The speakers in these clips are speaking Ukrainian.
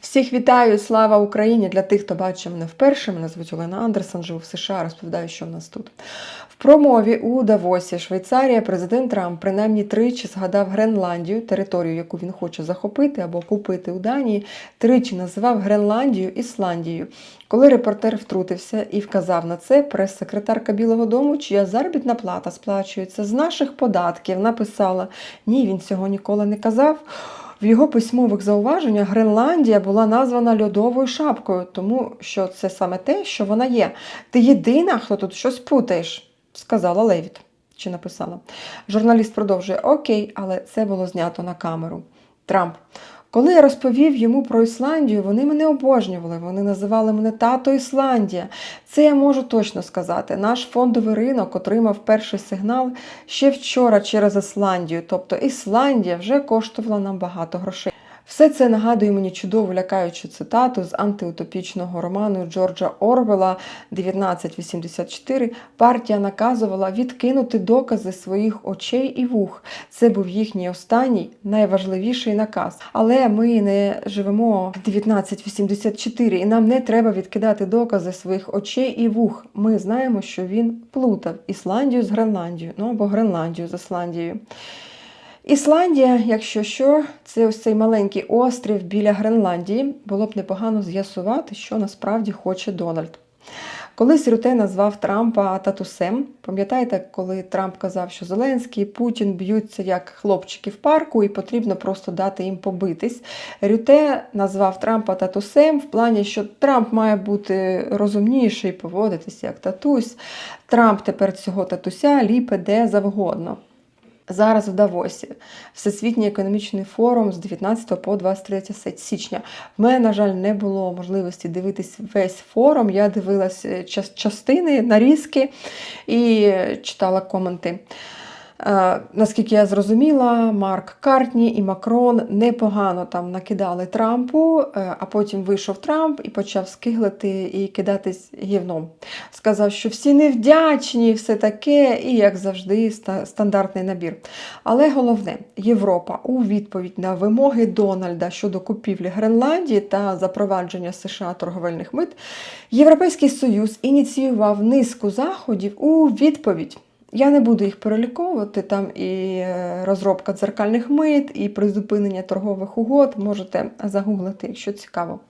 Всіх вітаю! Слава Україні! Для тих, хто бачив мене вперше. Мене звуть Олена Андерсон, живу в США, розповідаю, що в нас тут. В промові у Давосі, Швейцарія, президент Трамп принаймні тричі згадав Гренландію, територію, яку він хоче захопити або купити у Данії, тричі називав Гренландію Ісландією. Коли репортер втрутився і вказав на це, прес-секретарка Білого Дому, чия заробітна плата сплачується з наших податків, написала: Ні, він цього ніколи не казав. В його письмових зауваженнях Гренландія була названа льодовою шапкою, тому що це саме те, що вона є. Ти єдина, хто тут щось путаєш, сказала Левіт. Чи написала. Журналіст продовжує: Окей, але це було знято на камеру. Трамп. Коли я розповів йому про Ісландію, вони мене обожнювали. Вони називали мене тато Ісландія. Це я можу точно сказати. Наш фондовий ринок отримав перший сигнал ще вчора через Ісландію. Тобто Ісландія вже коштувала нам багато грошей. Все це нагадує мені чудову лякаючу цитату з антиутопічного роману Джорджа Орвела 1984. Партія наказувала відкинути докази своїх очей і вух. Це був їхній останній найважливіший наказ. Але ми не живемо в 1984, і нам не треба відкидати докази своїх очей і вух. Ми знаємо, що він плутав Ісландію з Гренландією, ну або Гренландію з Ісландією. Ісландія, якщо що, це ось цей маленький острів біля Гренландії. Було б непогано з'ясувати, що насправді хоче Дональд. Колись Рюте назвав Трампа татусем. Пам'ятаєте, коли Трамп казав, що Зеленський і Путін б'ються як хлопчики в парку, і потрібно просто дати їм побитись. Рюте назвав Трампа татусем в плані, що Трамп має бути розумніший, поводитися як татусь. Трамп тепер цього татуся ліпе де завгодно. Зараз в Давосі Всесвітній економічний форум з 19 по 23 січня. В мене, на жаль, не було можливості дивитись весь форум. Я дивилась частини, нарізки і читала коменти. Е, наскільки я зрозуміла, Марк Картні і Макрон непогано там накидали Трампу, е, а потім вийшов Трамп і почав скиглити і кидатись гівном. Сказав, що всі невдячні, все таке, і, як завжди, стандартний набір. Але головне, Європа у відповідь на вимоги Дональда щодо купівлі Гренландії та запровадження США торговельних мит, Європейський Союз ініціював низку заходів у відповідь. Я не буду їх переліковувати, там і е, розробка дзеркальних мит, і призупинення торгових угод. Можете загуглити, якщо цікаво.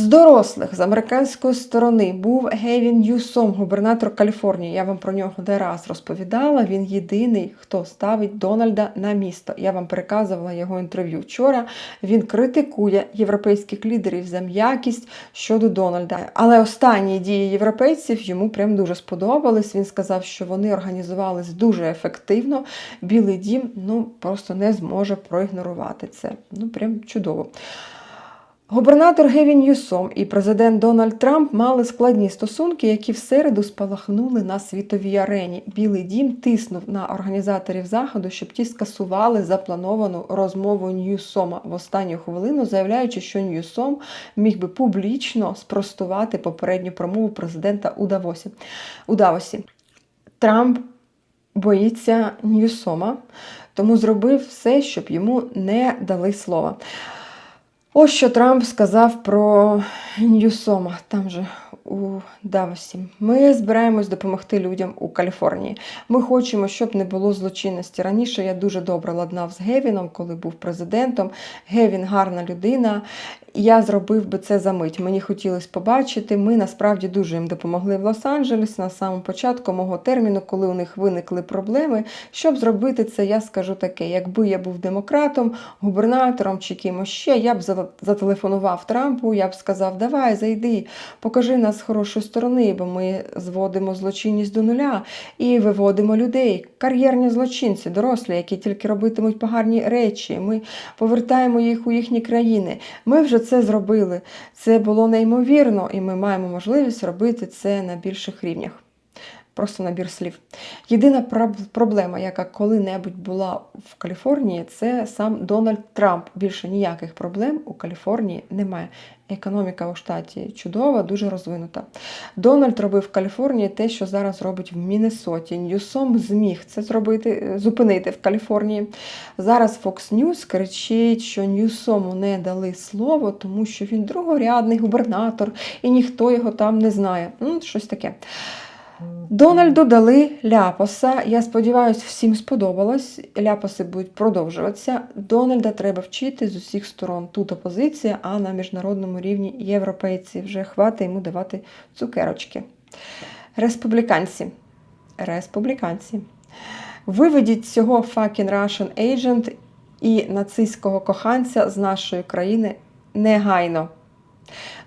З дорослих з американської сторони був Гевін Ньюсом, губернатор Каліфорнії. Я вам про нього не раз розповідала. Він єдиний, хто ставить Дональда на місто. Я вам переказувала його інтерв'ю вчора. Він критикує європейських лідерів за м'якість щодо Дональда. Але останні дії європейців йому прям дуже сподобались. Він сказав, що вони організувались дуже ефективно. Білий дім ну просто не зможе проігнорувати це. Ну прям чудово. Губернатор Гевін Юсом і президент Дональд Трамп мали складні стосунки, які в середу спалахнули на світовій арені. Білий дім тиснув на організаторів заходу, щоб ті скасували заплановану розмову Ньюсома в останню хвилину, заявляючи, що Ньюсом міг би публічно спростувати попередню промову президента у Давосі. У Давосі. Трамп боїться Ньюсома, тому зробив все, щоб йому не дали слова. Ось що Трамп сказав про Ньюсома, там же у Давосі. Ми збираємось допомогти людям у Каліфорнії. Ми хочемо, щоб не було злочинності. Раніше я дуже добре ладнав з Гевіном, коли був президентом. Гевін гарна людина. Я зробив би це за мить. Мені хотілося побачити. Ми насправді дуже їм допомогли в Лос-Анджелесі на самому початку мого терміну, коли у них виникли проблеми. Щоб зробити це, я скажу таке: якби я був демократом, губернатором чи кимось ще, я б зателефонував Трампу, я б сказав, давай, зайди, покажи нас з хорошої сторони, бо ми зводимо злочинність до нуля і виводимо людей, кар'єрні злочинці, дорослі, які тільки робитимуть погарні речі. Ми повертаємо їх у їхні країни. Ми вже це зробили. Це було неймовірно, і ми маємо можливість робити це на більших рівнях. Просто набір слів. Єдина проблема, яка коли-небудь була в Каліфорнії, це сам Дональд Трамп. Більше ніяких проблем у Каліфорнії немає. Економіка у штаті чудова, дуже розвинута. Дональд робив в Каліфорнії те, що зараз робить в Міннесоті. Ньюсом зміг це зробити, е, зупинити в Каліфорнії. Зараз Fox News кричить, що Ньюсому не дали слово, тому що він другорядний губернатор і ніхто його там не знає. Ну, щось таке. Дональду дали ляпоса. Я сподіваюся, всім сподобалось. Ляпоси будуть продовжуватися. Дональда треба вчити з усіх сторон. Тут опозиція, а на міжнародному рівні європейці. Вже хватить йому давати цукерочки. Республіканці. Республіканці. Виведіть цього fucking Russian agent і нацистського коханця з нашої країни негайно.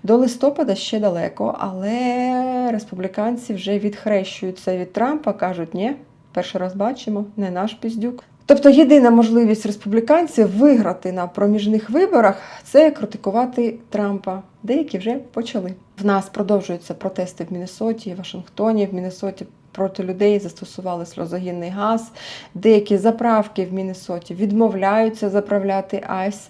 До листопада ще далеко, але республіканці вже відхрещуються від Трампа, кажуть, ні, перший раз бачимо, не наш піздюк. Тобто єдина можливість республіканців виграти на проміжних виборах це критикувати Трампа. Деякі вже почали. В нас продовжуються протести в Міннесоті, Вашингтоні. В Міннесоті проти людей застосували сльозогінний газ. Деякі заправки в Міннесоті відмовляються заправляти айс.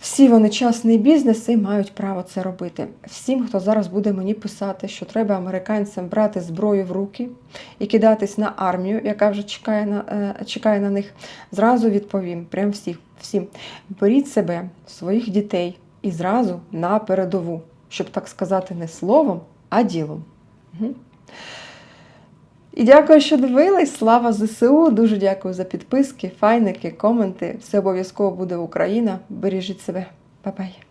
Всі вони частний бізнес і мають право це робити. Всім, хто зараз буде мені писати, що треба американцям брати зброю в руки і кидатись на армію, яка вже чекає на, е, чекає на них, зразу відповім: прям всіх, всім. Беріть себе, своїх дітей і зразу на передову, щоб так сказати, не словом, а ділом. Угу. І дякую, що дивились. Слава ЗСУ! Дуже дякую за підписки, файники, коменти. Все обов'язково буде Україна. Бережіть себе. Па-бай!